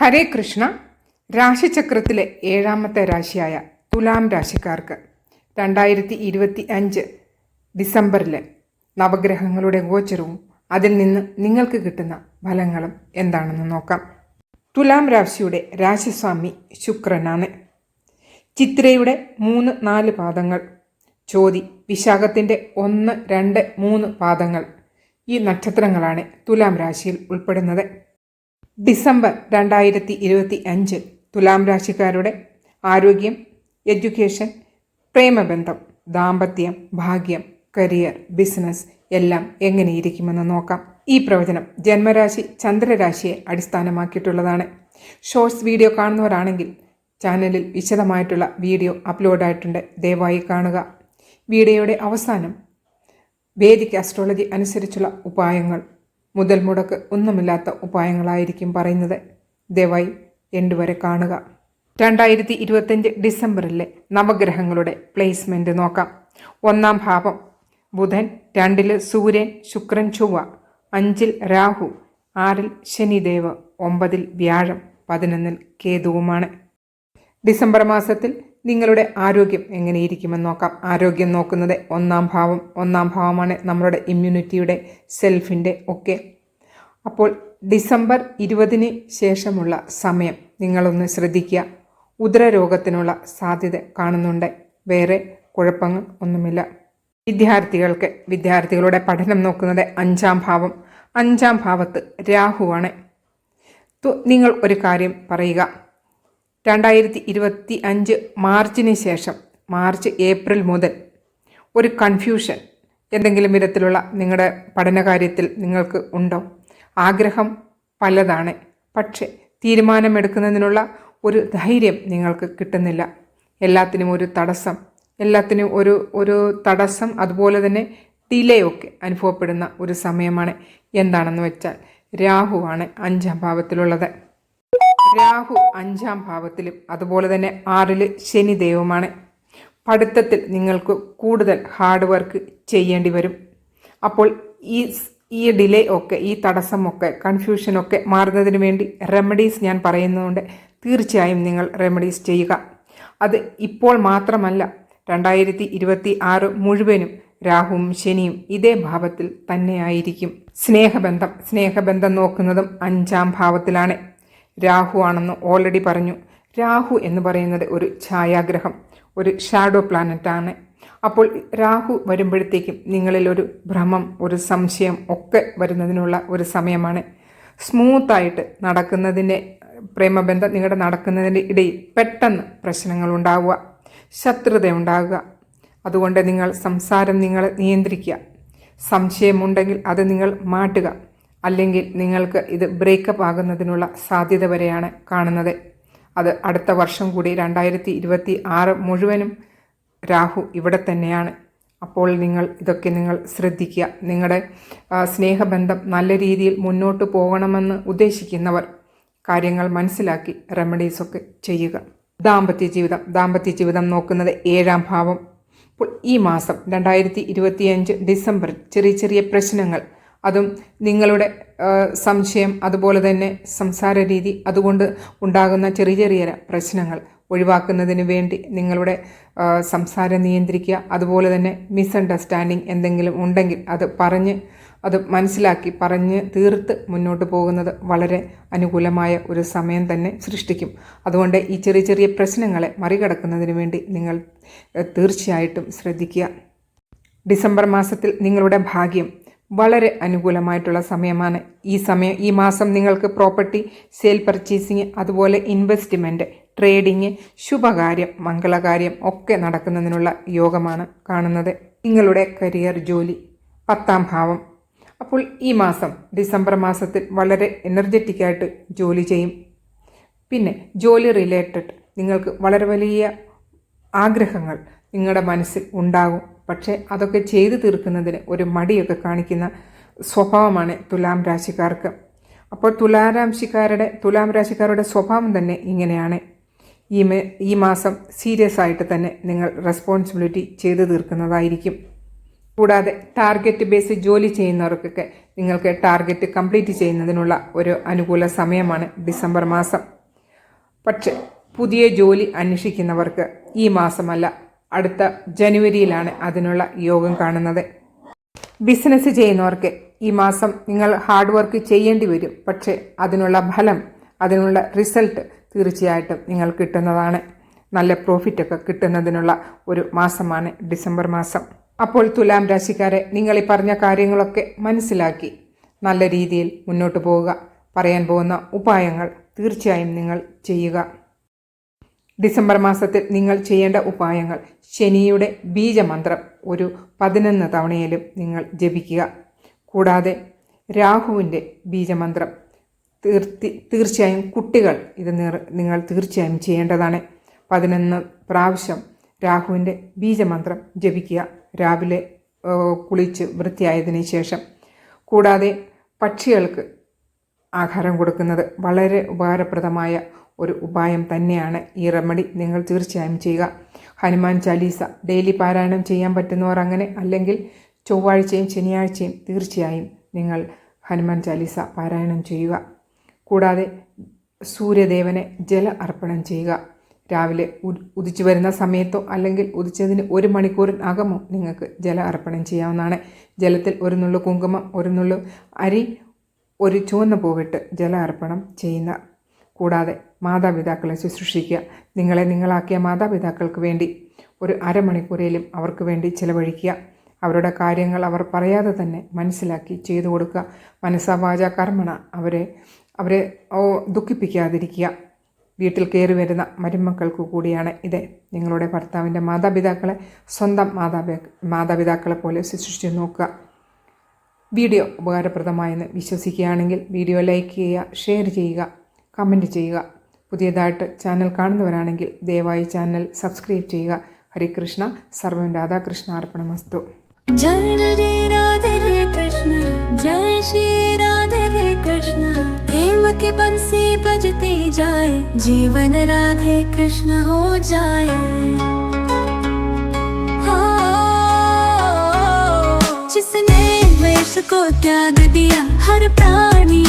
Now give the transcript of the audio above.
ഹരേ കൃഷ്ണ രാശിചക്രത്തിലെ ഏഴാമത്തെ രാശിയായ തുലാം രാശിക്കാർക്ക് രണ്ടായിരത്തി ഇരുപത്തി അഞ്ച് ഡിസംബറിലെ നവഗ്രഹങ്ങളുടെ ഗോചരവും അതിൽ നിന്ന് നിങ്ങൾക്ക് കിട്ടുന്ന ഫലങ്ങളും എന്താണെന്ന് നോക്കാം. തുലാം രാശിയുടെ രാശിസ്വാമി ശുക്രനാണ്. ചിത്രയുടെ മൂന്ന് നാല് പാദങ്ങൾ ചോതി വിശാഖത്തിന്റെ ഒന്ന് രണ്ട് മൂന്ന് പാദങ്ങൾ ഈ നക്ഷത്രങ്ങളാണ് തുലാം രാശിയിൽ ഉൾപ്പെടുന്നത്. ഡിസംബർ രണ്ടായിരത്തി ഇരുപത്തി അഞ്ച് തുലാം രാശിക്കാരുടെ ആരോഗ്യം എഡ്യൂക്കേഷൻ പ്രേമബന്ധം ദാമ്പത്യം ഭാഗ്യം കരിയർ ബിസിനസ് എല്ലാം എങ്ങനെയിരിക്കുമെന്ന് നോക്കാം. ഈ പ്രവചനം ജന്മരാശി ചന്ദ്രരാശിയെ അടിസ്ഥാനമാക്കിയിട്ടുള്ളതാണ്. ഷോർട്സ് വീഡിയോ കാണുന്നവരാണെങ്കിൽ ചാനലിൽ വിശദമായിട്ടുള്ള വീഡിയോ അപ്ലോഡായിട്ടുണ്ട്. ദയവായി കാണുക. വീഡിയോയുടെ അവസാനം വേദിക് അസ്ട്രോളജി അനുസരിച്ചുള്ള ഉപായങ്ങൾ മുതൽ മുടക്ക് ഒന്നുമില്ലാത്ത ഉപായങ്ങളായിരിക്കും പറയുന്നത്. ദയവായി എൻഡ് വരെ കാണുക. രണ്ടായിരത്തി ഇരുപത്തഞ്ച് ഡിസംബറിലെ നവഗ്രഹങ്ങളുടെ പ്ലേസ്മെന്റ് നോക്കാം. ഒന്നാം ഭാവം. ബുധൻ രണ്ടിൽ സൂര്യൻ ശുക്രൻ ചൊവ്വ അഞ്ചിൽ രാഹു ആറിൽ ശനിദേവ് ഒമ്പതിൽ വ്യാഴം പതിനൊന്നിൽ കേതുവുമാണ്. ഡിസംബർ മാസത്തിൽ നിങ്ങളുടെ ആരോഗ്യം എങ്ങനെയിരിക്കുമെന്ന് നോക്കാം. ആരോഗ്യം നോക്കുന്നത് ഒന്നാം ഭാവം ഒന്നാം ഭാവമാണ് നമ്മളുടെ ഇമ്മ്യൂണിറ്റിയുടെ സെൽഫിന്റെ ഒക്കെ. അപ്പോൾ ഡിസംബർ ഇരുപതിന് ശേഷമുള്ള സമയം നിങ്ങളൊന്ന് ശ്രദ്ധിക്കുക. ഉദരരോഗത്തിനുള്ള സാധ്യത കാണുന്നുണ്ട്. വേറെ കുഴപ്പങ്ങൾ ഒന്നുമില്ല. വിദ്യാർത്ഥികൾക്ക് വിദ്യാർത്ഥികളുടെ പഠനം നോക്കുന്നത് അഞ്ചാം ഭാവം. അഞ്ചാം ഭാവത്ത് രാഹുവാണ്. നിങ്ങൾ ഒരു കാര്യം പറയുക. രണ്ടായിരത്തി ഇരുപത്തി അഞ്ച് മാർച്ചിന് ശേഷം മാർച്ച് ഏപ്രിൽ മുതൽ ഒരു കൺഫ്യൂഷൻ എന്തെങ്കിലും വിധത്തിലുള്ള നിങ്ങളുടെ പഠനകാര്യത്തിൽ നിങ്ങൾക്ക് ഉണ്ടോ? ആഗ്രഹം പലതാണ്. പക്ഷേ തീരുമാനമെടുക്കുന്നതിനുള്ള ഒരു ധൈര്യം നിങ്ങൾക്ക് കിട്ടുന്നില്ല. എല്ലാത്തിനും ഒരു തടസ്സം. എല്ലാത്തിനും ഒരു ഒരു തടസ്സം അതുപോലെ തന്നെ ഡിലേ ഒക്കെ അനുഭവപ്പെടുന്ന ഒരു സമയമാണ്. എന്താണെന്ന് വെച്ചാൽ രാഹുവാണ് അഞ്ചാം ഭാവത്തിലുള്ളത്. രാഹു അഞ്ചാം ഭാവത്തിലും അതുപോലെ തന്നെ ആറിൽ ശനിദേവുമാണ് പഠിത്തത്തിൽ നിങ്ങൾക്ക് കൂടുതൽ ഹാർഡ് വർക്ക് ചെയ്യേണ്ടി വരും. അപ്പോൾ ഈ ഈ ഡിലേ ഒക്കെ ഈ തടസ്സമൊക്കെ കൺഫ്യൂഷനൊക്കെ മാറുന്നതിന് വേണ്ടി റെമഡീസ് ഞാൻ പറയുന്നതുകൊണ്ട് തീർച്ചയായും നിങ്ങൾ റെമഡീസ് ചെയ്യുക. അത് ഇപ്പോൾ മാത്രമല്ല രണ്ടായിരത്തി ഇരുപത്തി ആറ് മുഴുവനും രാഹുവും ശനിയും ഇതേ ഭാവത്തിൽ തന്നെയായിരിക്കും. സ്നേഹബന്ധം സ്നേഹബന്ധം നോക്കുന്നതും അഞ്ചാം ഭാവത്തിലാണ്. രാഹു ആണെന്ന് ഓൾറെഡി പറഞ്ഞു. രാഹു എന്ന് പറയുന്നത് ഒരു ഛായാഗ്രഹം ഒരു ഷാഡോ പ്ലാനറ്റാണ് അപ്പോൾ രാഹു വരുമ്പോഴത്തേക്കും നിങ്ങളിൽ ഒരു ഭ്രമം ഒരു സംശയം ഒക്കെ വരുന്നതിനുള്ള ഒരു സമയമാണ്. സ്മൂത്തായിട്ട് നടക്കുന്നതിന്റെ പ്രേമബന്ധം നിങ്ങളുടെ നടക്കുന്നതിന്റെ ഇടയിൽ പെട്ടെന്ന് പ്രശ്നങ്ങൾ ഉണ്ടാവുക ശത്രുത ഉണ്ടാകുക. അതുകൊണ്ട് നിങ്ങൾ സംസാരം നിങ്ങൾ നിയന്ത്രിക്കുക. സംശയമുണ്ടെങ്കിൽ അത് നിങ്ങൾ മാറ്റുക. അല്ലെങ്കിൽ നിങ്ങൾക്ക് ഇത് ബ്രേക്കപ്പ് ആകുന്നതിനുള്ള സാധ്യത വരെയാണ് കാണുന്നത്. അത് അടുത്ത വർഷം കൂടി രണ്ടായിരത്തി ഇരുപത്തി ആറ് മുഴുവനും രാഹു ഇവിടെ തന്നെയാണ്. അപ്പോൾ നിങ്ങൾ ഇതൊക്കെ നിങ്ങൾ ശ്രദ്ധിക്കുക. നിങ്ങളുടെ സ്നേഹബന്ധം നല്ല രീതിയിൽ മുന്നോട്ട് പോകണമെന്ന് ഉദ്ദേശിക്കുന്നവർ കാര്യങ്ങൾ മനസ്സിലാക്കി റെമഡീസൊക്കെ ചെയ്യുക. ദാമ്പത്യ ജീവിതം ദാമ്പത്യ ജീവിതം നോക്കുന്നത് ഏഴാം ഭാവം. ഇപ്പോൾ ഈ മാസം രണ്ടായിരത്തി ഇരുപത്തിയഞ്ച് ഡിസംബറിൽ ചെറിയ ചെറിയ പ്രശ്നങ്ങൾ അതും നിങ്ങളുടെ സംശയം അതുപോലെ തന്നെ സംസാര രീതി അതുകൊണ്ട് ഉണ്ടാകുന്ന ചെറിയ ചെറിയ പ്രശ്നങ്ങൾ ഒഴിവാക്കുന്നതിന് വേണ്ടി നിങ്ങളുടെ സംസാരം നിയന്ത്രിക്കുക. അതുപോലെ തന്നെ മിസ്അണ്ടർസ്റ്റാൻഡിങ് എന്തെങ്കിലും ഉണ്ടെങ്കിൽ അത് പറഞ്ഞ് അത് മനസ്സിലാക്കി പറഞ്ഞ് തീർത്ത് മുന്നോട്ട് പോകുന്നത് വളരെ അനുകൂലമായ ഒരു സമയം തന്നെ സൃഷ്ടിക്കും. അതുകൊണ്ട് ഈ ചെറിയ ചെറിയ പ്രശ്നങ്ങളെ മറികടക്കുന്നതിന് വേണ്ടി നിങ്ങൾ തീർച്ചയായിട്ടും ശ്രദ്ധിക്കുക. ഡിസംബർ മാസത്തിൽ നിങ്ങളുടെ ഭാഗ്യം വളരെ അനുകൂലമായിട്ടുള്ള സമയമാണ്. ഈ സമയം ഈ മാസം നിങ്ങൾക്ക് പ്രോപ്പർട്ടി സെയിൽ പർച്ചേസിങ് അതുപോലെ ഇൻവെസ്റ്റ്മെന്റ് ട്രേഡിങ് ശുഭകാര്യം മംഗളകാര്യം ഒക്കെ നടക്കുന്നതിനുള്ള യോഗമാണ് കാണുന്നത്. നിങ്ങളുടെ കരിയർ ജോലി പത്താം ഭാവം. അപ്പോൾ ഈ മാസം ഡിസംബർ മാസത്തിൽ വളരെ എനർജറ്റിക്കായിട്ട് ജോലി ചെയ്യും. പിന്നെ ജോലി റിലേറ്റഡ് നിങ്ങൾക്ക് വളരെ വലിയ ആഗ്രഹങ്ങൾ നിങ്ങളുടെ മനസ്സിൽ ഉണ്ടാകും. പക്ഷേ അതൊക്കെ ചെയ്തു തീർക്കുന്നതിന് ഒരു മടിയൊക്കെ കാണിക്കുന്ന സ്വഭാവമാണ് തുലാം രാശിക്കാർക്ക്. അപ്പോൾ തുലാം രാശിക്കാരുടെ തുലാം രാശിക്കാരുടെ സ്വഭാവം തന്നെ ഇങ്ങനെയാണ്. ഈ മേ ഈ മാസം സീരിയസ് ആയിട്ട് തന്നെ നിങ്ങൾ റെസ്പോൺസിബിലിറ്റി ചെയ്തു തീർക്കുന്നതായിരിക്കും. കൂടാതെ ടാർഗറ്റ് ബേസ് ജോലി ചെയ്യുന്നവർക്കൊക്കെ നിങ്ങൾക്ക് ടാർഗറ്റ് കംപ്ലീറ്റ് ചെയ്യുന്നതിനുള്ള ഒരു അനുകൂല സമയമാണ് ഡിസംബർ മാസം. പക്ഷേ പുതിയ ജോലി അന്വേഷിക്കുന്നവർക്ക് ഈ മാസമല്ല അടുത്ത ജനുവരിയിലാണ് അതിനുള്ള യോഗം കാണുന്നത്. ബിസിനസ് ചെയ്യുന്നവർക്ക് ഈ മാസം നിങ്ങൾ ഹാർഡ് വർക്ക് ചെയ്യേണ്ടി വരും. പക്ഷേ അതിനുള്ള ഫലം അതിനുള്ള റിസൾട്ട് തീർച്ചയായിട്ടും നിങ്ങൾ കിട്ടുന്നതാണ്. നല്ല പ്രോഫിറ്റൊക്കെ കിട്ടുന്നതിനുള്ള ഒരു മാസമാണ് ഡിസംബർ മാസം. അപ്പോൾ തുലാം രാശിക്കാരെ നിങ്ങൾ ഈ പറഞ്ഞ കാര്യങ്ങളൊക്കെ മനസ്സിലാക്കി നല്ല രീതിയിൽ മുന്നോട്ട് പോവുക. പറയാൻ പോകുന്ന ഉപായങ്ങൾ തീർച്ചയായും നിങ്ങൾ ചെയ്യുക. ഡിസംബർ മാസത്തിൽ നിങ്ങൾ ചെയ്യേണ്ട ഉപായങ്ങൾ. ശനിയുടെ ബീജമന്ത്രം ഒരു പതിനൊന്ന് തവണയിലും നിങ്ങൾ ജപിക്കുക. കൂടാതെ രാഹുവിന്റെ ബീജമന്ത്രം. തീർത്തി തീർച്ചയായും കുട്ടികൾ ഇത് നിങ്ങൾ തീർച്ചയായും ചെയ്യേണ്ടതാണ്. പതിനൊന്ന് പ്രാവശ്യം രാഹുവിന്റെ ബീജമന്ത്രം ജപിക്കുക. രാവിലെ കുളിച്ച് വൃത്തിയായതിനു ശേഷം. കൂടാതെ പക്ഷികൾക്ക് ആഹാരം കൊടുക്കുന്നത് വളരെ ഉപകാരപ്രദമായ ഒരു ഉപായം തന്നെയാണ് ഈ റെമഡി നിങ്ങൾ തീർച്ചയായും ചെയ്യുക. ഹനുമാൻ ചാലീസ ഡെയിലി പാരായണം ചെയ്യാൻ പറ്റുന്നവർ അങ്ങനെ അല്ലെങ്കിൽ ചൊവ്വാഴ്ചയും ശനിയാഴ്ചയും തീർച്ചയായും നിങ്ങൾ ഹനുമാൻ ചാലീസ പാരായണം ചെയ്യുക. കൂടാതെ സൂര്യദേവനെ ജല അർപ്പണം ചെയ്യുക. രാവിലെ ഉദിച്ചു വരുന്ന സമയത്തോ അല്ലെങ്കിൽ ഉദിച്ചതിന് ഒരു മണിക്കൂറിനകമോ നിങ്ങൾക്ക് ജല അർപ്പണം ചെയ്യാവുന്നതാണ്. ജലത്തിൽ ഒരു നുള്ളു കുങ്കുമം ഒരു നുള്ളു അരി ഒരു ചുവന്ന പൂവിട്ട് ജല അർപ്പണം ചെയ്യുന്ന കൂടാതെ മാതാപിതാക്കളെ ശുശ്രൂഷിക്കുക. നിങ്ങളെ നിങ്ങളാക്കിയ മാതാപിതാക്കൾക്ക് വേണ്ടി ഒരു അരമണിക്കൂറേലും അവർക്ക് വേണ്ടി ചിലവഴിക്കുക. അവരുടെ കാര്യങ്ങൾ അവർ പറയാതെ തന്നെ മനസ്സിലാക്കി ചെയ്തു കൊടുക്കുക. മനസ്സാവാച കർമ്മണ. അവരെ അവരെ ദുഃഖിപ്പിക്കാതിരിക്കുക. വീട്ടിൽ കയറി വരുന്ന മരുമക്കൾക്ക് കൂടിയാണ് ഇത്. നിങ്ങളുടെ ഭർത്താവിന്റെ മാതാപിതാക്കളെ സ്വന്തം മാതാപിതാ മാതാപിതാക്കളെ പോലെ ശുശ്രൂഷിച്ച് നോക്കുക. വീഡിയോ ഉപകാരപ്രദമായെന്ന് വിശ്വസിക്കുകയാണെങ്കിൽ വീഡിയോ ലൈക്ക് ചെയ്യുക ഷെയർ ചെയ്യുക. കമൻറ്റ് ചെയ്യുക പുതിയതായിട്ട് ചാനൽ കാണുന്നവരാണെങ്കിൽ ദയവായി ചാനൽ സബ്സ്ക്രൈബ് ചെയ്യുക ഹരികൃഷ്ണ സർവം രാധാകൃഷ്ണ അർപ്പണമസ്തു जय राधे राधे रे कृष्ण जय श्री राधे रे कृष्ण प्रेम की बंसी बजती जाए जीवन राधे कृष्ण हो जाए हो, जिसने वेश को त्याग दिया हर प्राणी